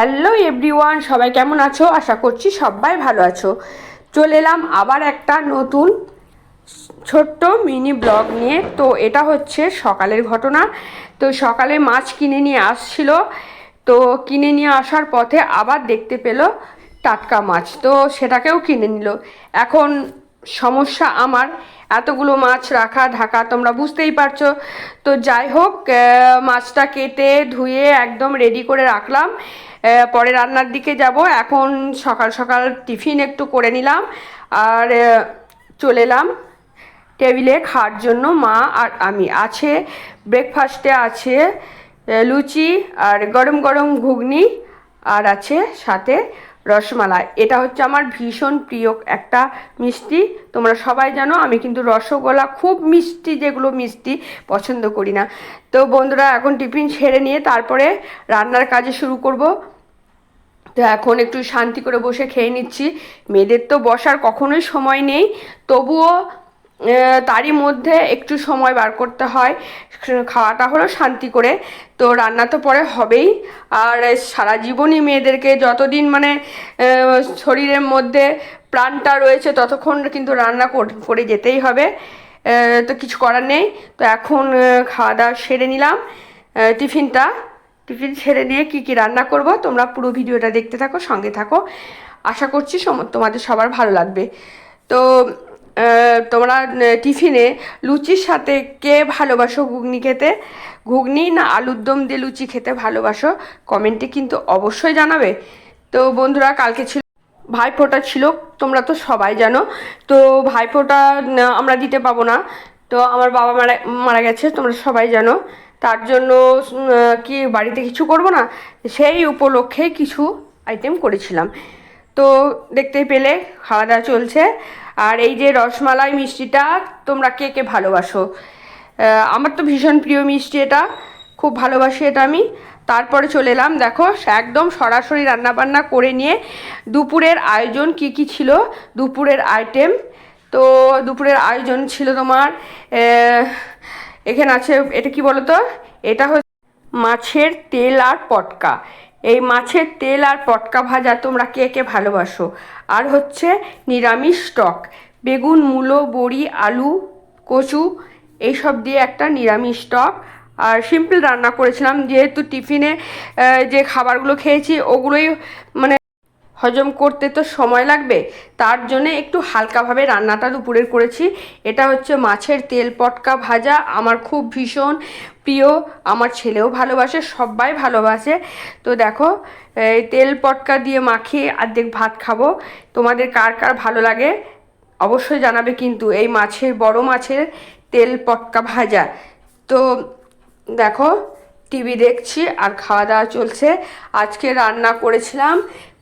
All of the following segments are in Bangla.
হ্যালো এভরিওয়ান, সবাই কেমন আছো? আশা করছি সবাই ভালো আছো। চলে এলাম আবার একটা নতুন ছোট্ট মিনি ব্লগ নিয়ে। তো এটা হচ্ছে সকালের ঘটনা। তো সকালে মাছ কিনে নিয়ে আসছিল। তো কিনে নিয়ে আসার পথে আবার দেখতে পেল টাটকা মাছ। তো সেটাকেও কিনে নিল। এখন সমস্যা আমার। এতগুলো মাছ রাখা ঢাকা, তোমরা বুঝতেই পারছ। তো যাই হোক মাছটা কেটে ধুয়ে একদম রেডি করে রাখলাম। পরে রান্নার দিকে যাব। এখন সকাল সকাল টিফিন একটু করে নিলাম আর চলে এলাম টেবিলে খাওয়ার জন্য। মা আর আমি আছে ব্রেকফাস্টে আছে লুচি আর গরম গরম ঘুগনি আর আছে সাথে রসমালাই। এটা হচ্ছে আমার ভীষণ প্রিয় একটা মিষ্টি। তোমরা সবাই জানো, আমি কিন্তু রসগোলা খুব মিষ্টি, যেগুলো মিষ্টি পছন্দ করি না। তো বন্ধুরা, এখন টিফিন সেরে নিয়ে তারপরে রান্নার কাজে শুরু করব। তো এখন একটু শান্তি করে বসে খেয়ে নিচ্ছি। মেয়েদের তো বসার কখনোই সময় নেই। তবুও তারই মধ্যে একটু সময় বার করতে হয়। খাওয়াটা হলো শান্তি করে। তো রান্না তো পরে হবেই। আর সারা জীবনই মেয়েদেরকে যতদিন মানে শরীরের মধ্যে প্রাণটা রয়েছে, ততক্ষণ কিন্তু রান্না কর- যেতেই হবে। তো কিছু করার নেই। তো এখন খাওয়া দাওয়া সেরে নিলাম। টিফিনটা, টিফিন ছেড়ে নিয়ে কি কি রান্না করব, তোমরা পুরো ভিডিওটা দেখতে থাকো, সঙ্গে থাকো। আশা করছি তোমাদের সবার ভালো লাগবে। তো তোমরা টিফিনে লুচির সাথে কে ভালোবাসো ঘুগনি খেতে? ঘুগনি না আলুর দম দিয়ে লুচি খেতে ভালোবাসো? কমেন্টে কিন্তু অবশ্যই জানাবে। তো বন্ধুরা, কালকে ছিল, ভাইফোঁটা ছিল, তোমরা তো সবাই জানো। তো ভাইফোঁটা আমরা দিতে পাবো না। তো আমার বাবা মারা মারা গেছে, তোমরা সবাই জানো। তার জন্য কি বাড়িতে কিছু করব না? সেই উপলক্ষে কিছু আইটেম করেছিলাম। তো দেখতেই পেলে খাওয়া দাওয়া চলছে। আর এই যে রসমালাই মিষ্টিটা, তোমরা কে কে ভালোবাসো? আমার তো ভীষণ প্রিয় মিষ্টি এটা, খুব ভালোবাসি এটা আমি। তারপরে চলে এলাম, দেখো, একদম সরাসরি রান্নাবান্না করে নিয়ে দুপুরের আয়োজন কি কি ছিল? দুপুরের আইটেম তো দুপুরের আয়োজন ছিল তোমার এখানে আছে, এটা কি বলো তো এটা হচ্ছে মাছের তেল আর পটকা। এই মাছের তেল আর পটকা ভাজা তোমরা কে কে ভালোবাসো? আর হচ্ছে নিরামিষ স্টক বেগুন, মূলো, বড়ি, আলু, কচু, এইসব দিয়ে একটা নিরামিষ স্টক আর সিম্পল রান্না করেছিলাম, যেহেতু টিফিনে যে খাবারগুলো খেয়েছি, ওগুলোই মানে হজম করতে তো সময় লাগবে, তার জন্য একটু হালকাভাবে রান্নাটা দুপুরের করেছি। এটা হচ্ছে মাছের তেল পটকা ভাজা, আমার খুব ভীষণ প্রিয়, আমার ছেলেও ভালোবাসে সবাই ভালোবাসে। তো দেখো, এই তেল পটকা দিয়ে মাখিয়ে অর্ধেক ভাত খাব। তোমাদের কার কার ভালো লাগে অবশ্যই জানাবে কিন্তু এই মাছের, বড় মাছের তেল পটকা ভাজা। তো দেখো টিভি দেখছি আর খাওয়া দাওয়া চলছে। আজকে রান্না করেছিলাম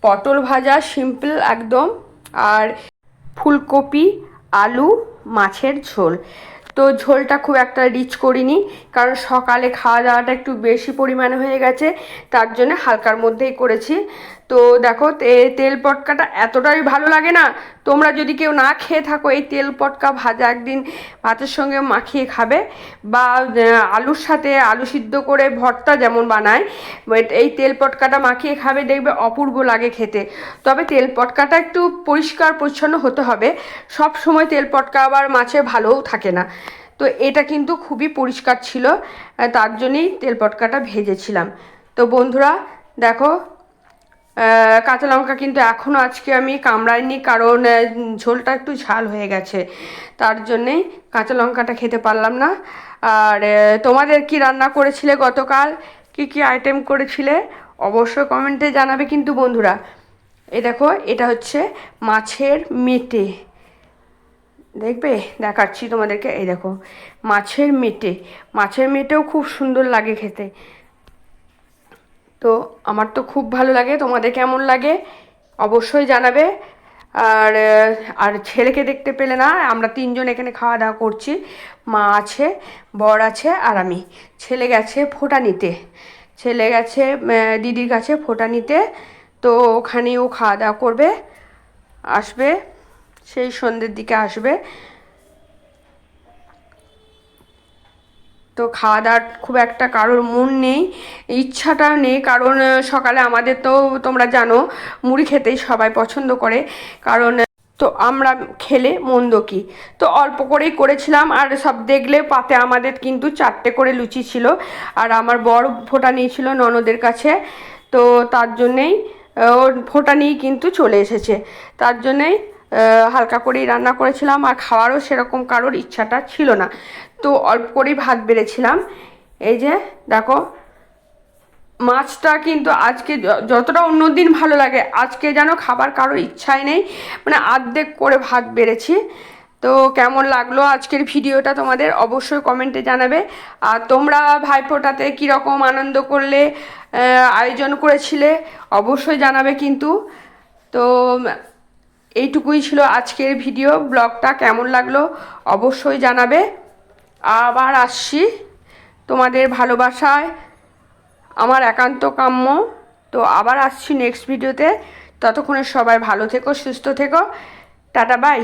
পটল ভাজা, সিম্পল একদম, আর ফুলকপি, আলু, মাছের ঝোল। তো ঝোলটা খুব একটা রিচ করিনি, কারণ সকালে খাওয়া দাওয়াটা একটু বেশি পরিমাণে হয়ে গেছে, তার জন্য হালকার মধ্যেই করেছি। তো দেখো তেল পটকাটা এতটাই ভালো লাগে না। তোমরা যদি কেউ না খেয়ে থাকো, এই তেল পটকা ভাজা একদিন ভাতের সঙ্গে মাখিয়ে খাবে বা আলুর সাথে আলু সিদ্ধ করে ভর্তা যেমন বানায় এই তেল পটকাটা মাখিয়ে খাবে, দেখবে অপূর্ব লাগে খেতে। তবে তেল পটকাটা একটু পরিষ্কার পরিচ্ছন্ন হতে হবে। সব সময় তেল পটকা আবার মাছে ভালোও থাকে না। তো এটা কিন্তু খুবই পরিষ্কার ছিল তার জন্যই তেল পটকাটা ভেজেছিলাম। তো বন্ধুরা, দেখো কাঁচা লঙ্কা কিন্তু এখনও আজকে আমি কামড়াইনি, কারণ ঝোলটা একটু ঝাল হয়ে গেছে। তার জন্যেই কাঁচা লঙ্কাটা খেতে পারলাম না। আর তোমাদের কি রান্না করেছিলে গতকাল? কি কি আইটেম করেছিলে? অবশ্যই কমেন্টে জানাবে কিন্তু বন্ধুরা। এ দেখো, এটা হচ্ছে মাছের মেটে। দেখবে? দেখাচ্ছি তোমাদেরকে। এই দেখো, মাছের মেটে। মাছের মেটেও খুব সুন্দর লাগে খেতে। তো আমার তো খুব ভালো লাগে। তোমাদের কেমন লাগে? অবশ্যই জানাবে। আর আর ছেলেকে দেখতে পেলে না, আমরা তিনজন এখানে খাওয়া দাওয়া করছি। মা আছে, বর আছে, আর আমি। ছেলে গেছে ফোঁটা নিতে। ছেলে গেছে দিদির কাছে ফোঁটা নিতে। তো ওখানেই ও খাওয়া দাওয়া করবে, আসবে, সেই সন্ধ্যের দিকে আসবে। তো খাওয়া দাওয়ার খুব একটা কারোর মন নেই, ইচ্ছাটা নেই, কারণ সকালে আমাদের তো তোমরা জানো, মুড়ি খেতেই সবাই পছন্দ করে, কারণ তো আমরা খেলে মন্দ কি? তো অল্প করেই করেছিলাম, আর সব দেখলে পাতে আমাদের কিন্তু চারটে করে লুচি ছিল, আর আমার বড় ফোটা নিয়েছিল ননদের কাছে, তো তার জন্যেই ওর ফোটা নিয়েই কিন্তু চলে এসেছে, তার জন্যেই হালকা করেই রান্না করেছিলাম আর খাওয়ারও সেরকম কারোর ইচ্ছাটা ছিল না। তো অল্প করেই ভাত বেড়েছিলাম। এই যে, দেখো, মাছটা কিন্তু আজকে যতটা অন্য দিন ভালো লাগে, আজকে যেন খাবার কারোর ইচ্ছাই নেই মানে আর্ধেক করে ভাত বেড়েছি। তো কেমন লাগল আজকের ভিডিওটা তোমাদের অবশ্যই কমেন্টে জানাবে। আর তোমরা ভাইফোঁটাতে কীরকম আনন্দ করলে আয়োজন করেছিলে, অবশ্যই জানাবে কিন্তু। তো এইটুকুই ছিল আজকের ভিডিও। ব্লগটা কেমন লাগল অবশ্যই জানাবে। আবার আসছি তোমাদের ভালোবাসায় আমার একান্ত কাম্য। তো আবার আসছি নেক্সট ভিডিওতে ততক্ষণে সবাই ভালো থেকো, সুস্থ থেকো। Tata bye